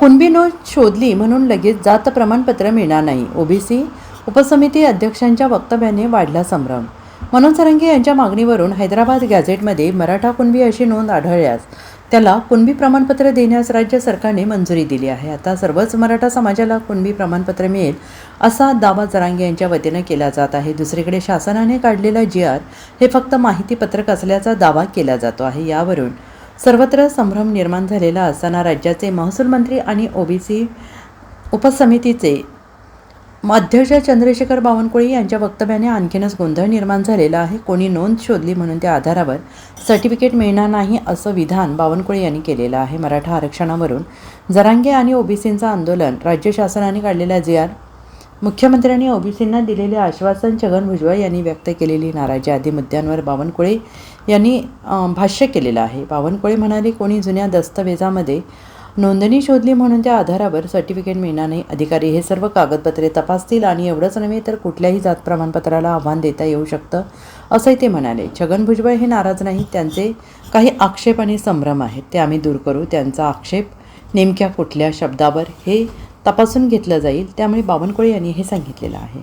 कुणबी नोंद शोधली म्हणून लगेच जात प्रमाणपत्र मिळणार नाही. ओबीसी उपसमिती अध्यक्षांच्या वक्तव्याने वाढला संभ्रम. मनोज सरंगे यांच्या मागणीवरून हैदराबाद गॅझेटमध्ये मराठा कुणबी अशी नोंद आढळल्यास त्याला कुणबी प्रमाणपत्र देण्यास राज्य सरकारने मंजुरी दिली आहे. आता सर्वच मराठा समाजाला कुणबी प्रमाणपत्र मिळेल असा दावा जरांगे यांच्या वतीनं केला जात आहे. दुसरीकडे शासनाने काढलेला जी आर हे फक्त माहितीपत्रक असल्याचा दावा केला जातो आहे. यावरून सर्वत्र संभ्रम निर्माण झालेला असताना राज्याचे महसूल मंत्री आणि ओबीसी उपसमितीचे अध्यक्ष चंद्रशेखर बावनकुळे यांच्या वक्तव्याने आणखीनच गोंधळ निर्माण झालेला आहे. कोणी नोंद शोधली म्हणून त्या आधारावर सर्टिफिकेट मिळणार नाही असं विधान बावनकुळे यांनी केलेलं आहे. मराठा आरक्षणावरून जरांगे आणि ओबीसींचं आंदोलन राज्य शासनाने काढलेल्या जे आर मुख्यमंत्र्यांनी ओबीसींना दिलेले आश्वासन छगन भुजबळ यांनी व्यक्त केलेली नाराजी आदी मुद्द्यांवर बावनकुळे यांनी भाष्य केलेलं आहे. बावनकुळे म्हणाले कोणी जुन्या दस्तवेजामध्ये नोंदणी शोधली म्हणून त्या आधारावर सर्टिफिकेट मिळणार नाही. अधिकारी हे सर्व कागदपत्रे तपासतील आणि एवढंच नव्हे तर कुठल्याही जात प्रमाणपत्राला आव्हान देता येऊ शकतं असंही ते म्हणाले. छगन भुजबळ हे नाराज नाहीत. त्यांचे काही आक्षेप आणि संभ्रम आहेत. ते आम्ही दूर करू. त्यांचा आक्षेप नेमक्या कुठल्या शब्दावर हे तपासून घेतलं जाईल. त्यामुळे बावनकुळे यांनी हे सांगितलेलं आहे.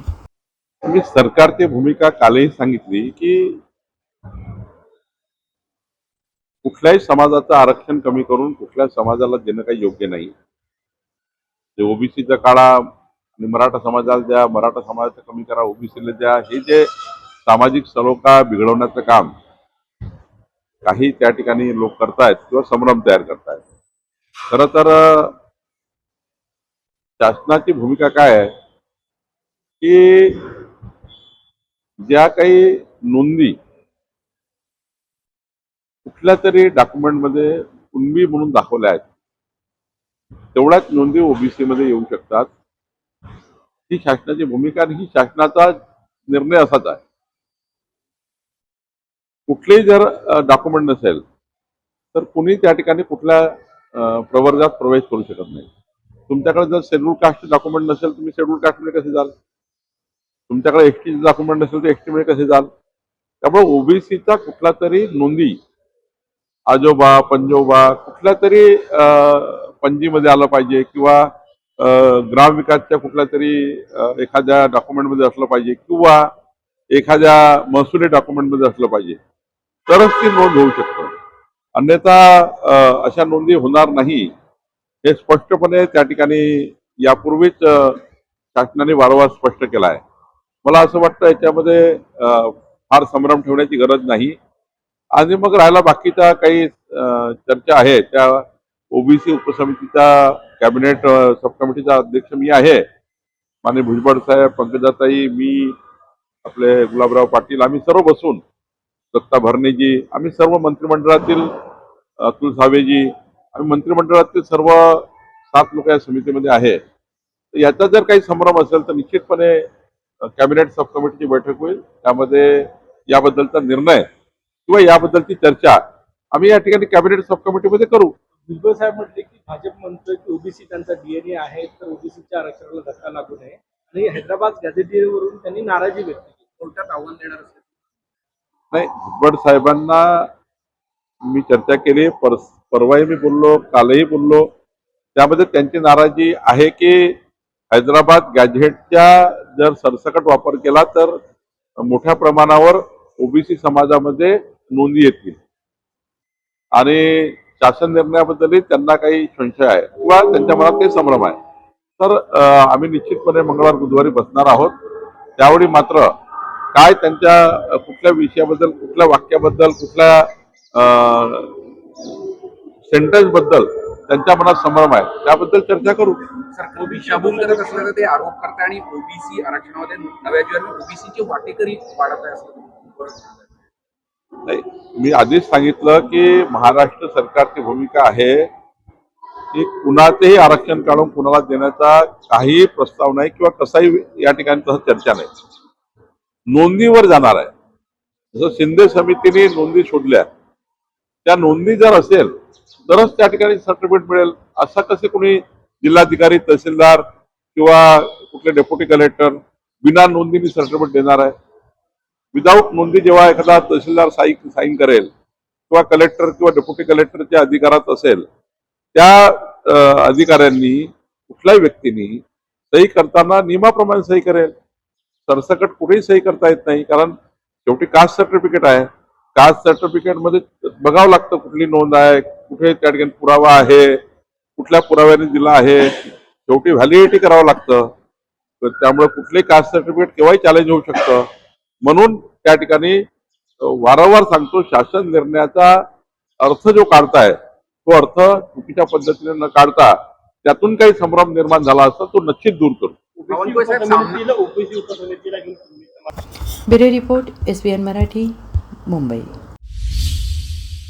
म्हणजे सरकारची भूमिका कालही सांगितली की कुठल्याही समाजाचं आरक्षण कमी करून कुठल्याही समाजाला देणं काही योग्य नाही. ते ओबीसीचा काढा आणि मराठा समाजाला द्या मराठा समाजाचं कमी करा ओबीसीला द्या हे जे सामाजिक सलोखा बिघडवण्याचं काम काही त्या ठिकाणी लोक करतायत किंवा संभ्रम तयार करतायत. खरं तर शासनाची भूमिका काय आहे? की ज्या काही नोंदी कुठल्या तरी डॉक्युमेंटमध्ये कुणबी म्हणून दाखवल्या आहेत तेवढ्याच नोंदी ओबीसी मध्ये येऊ शकतात. ही शासनाची भूमिका आणि ही शासनाचा निर्णय असाच आहे. कुठलेही जर डॉक्युमेंट नसेल तर कुणी त्या ठिकाणी कुठल्या प्रवर्गात प्रवेश करू शकत नाही. तुमच्याकडे जर शेड्यूल कास्ट डॉक्युमेंट नसेल तुम्ही शेड्यूल कास्टमध्ये कसे जाल? तुमच्याकडे एसटी डॉक्युमेंट नसेल तर एसमध्ये कसे जाल? त्यामुळे ओबीसीचा कुठला तरी नोंदी आजोबा पंजोबा कुठल्या तरी अं, पंजीमध्ये आलं पाहिजे किंवा ग्रामविकासच्या कुठल्या तरी एखाद्या डॉक्युमेंटमध्ये असलं पाहिजे किंवा एखाद्या महसुली डॉक्युमेंटमध्ये असलं पाहिजे. तरच ती नोंद होऊ शकतं. अन्यथा अशा नोंदी होणार नाही. हे स्पष्टपणे त्या ठिकाणी यापूर्वीच शासनाने वारंवार स्पष्ट केला आहे. मला असं वाटतं याच्यामध्ये फार संभ्रम ठेवण्याची गरज नाही. आणि मग राहिला बाकीच्या काही चर्चा आहे. त्या ओबीसी उपसमितीचा कॅबिनेट सब कमिटीचा अध्यक्ष मी आहे. माने भुजबळ साहेब पंकजाताई मी आपले गुलाबराव पाटील आम्ही सर्व बसून दत्ता भरणेजी आम्ही सर्व मंत्रिमंडळातील अतुल सावेजी आम्ही मंत्रिमंडळातील सर्व सात लोक या समितीमध्ये आहे तर याचा जर काही संभ्रम असेल तर निश्चितपणे कॅबिनेट सब कमिटीची बैठक होईल. त्यामध्ये याबद्दलचा निर्णय किंवा याबद्दलची चर्चा आम्ही या ठिकाणी कॅबिनेट सब कमिटीमध्ये करू. भुजबळ साहेब म्हटले की भाजप म्हणतोय की ओबीसी त्यांचा डीएनए आहे तर ओबीसीच्या आरक्षणाला धक्का लागू नये. आणि हैदराबाद गॅझेटियरवरून त्यांनी नाराजी व्यक्त केली. कोर्टात आव्हान देणार असेल नाही भुजबळ साहेबांना मी चर्चा केली पर परवाही मी बोललो कालही बोललो. त्यामध्ये त्यांची नाराजी आहे की हैदराबाद गॅझेटच्या जर सरसकट वापर केला तर मोठ्या प्रमाणावर ओबीसी समाजामध्ये नोंदी येतील. आणि शासन निर्णयाबद्दलही त्यांना काही संशय आहे किंवा त्यांच्या मनात काही संभ्रम आहे. तर आम्ही निश्चितपणे मंगळवार बुधवारी बसणार आहोत. त्यावेळी मात्र काय त्यांच्या कुठल्या विषयाबद्दल कुठल्या वाक्याबद्दल कुठल्या सेंटेन्सबद्दल त्यांच्या मनात संभ्रम आहे. त्याबद्दल चर्चा करू. सर ओबीसी शाबून करत असल्याचं ते आरोप करताय आणि ओबीसी आरक्षणामध्ये नव्या जीवन ओबीसीचे वाटेकरी वाढत आहे असं नाही मी आधीच सांगितलं की महाराष्ट्र सरकारची भूमिका आहे की कुणाचेही आरक्षण काढून कुणाला देण्याचा काहीही प्रस्ताव नाही किंवा कसाही या ठिकाणी तसं चर्चा नाही. नोंदीवर जाणार आहे. जसं शिंदे समितीने नोंदी शोधल्या त्या नोंदणी जर असेल तरच त्या ठिकाणी सर्टिफिकेट मिळेल. असं कसे कोणी जिल्हाधिकारी तहसीलदार किंवा कुठले डेप्युटी कलेक्टर बिना नोंदीने सर्टिफिकेट देणार आहे. विदाऊट नोंदी जेव्हा एखादा तहसीलदार साईन साईन करेल किंवा कलेक्टर किंवा डेप्युटी कलेक्टरच्या अधिकारात असेल त्या अधिकाऱ्यांनी कुठल्याही व्यक्तीनी सही करताना नियमाप्रमाणे सही करेल. सरसकट कुठेही सही करता येत नाही कारण शेवटी कास्ट सर्टिफिकेट आहे. कास्ट सर्टिफिकेटमध्ये बघावं लागतं कुठली नोंद आहे कुठे त्या ठिकाणी पुरावा आहे कुठल्या पुराव्याने दिला आहे. शेवटी व्हॅलिडिटी करावं लागतं. तर त्यामुळे कुठले कास्ट सर्टिफिकेट केव्हाही चॅलेंज होऊ शकतं. म्हणून त्या ठिकाणी वारंवार सांगतो शासन निर्णयाचा अर्थ जो काढताय तो अर्थ चुकीच्या पद्धतीने न काढता त्यातून काही संभ्रम निर्माण झाला असता तो निश्चित दूर करू. बावनकुळे साहेब, उपसमितीला ओबीसी उपसमितीला घेऊन तुम्ही bureau report S B N Marathi. Mumbai.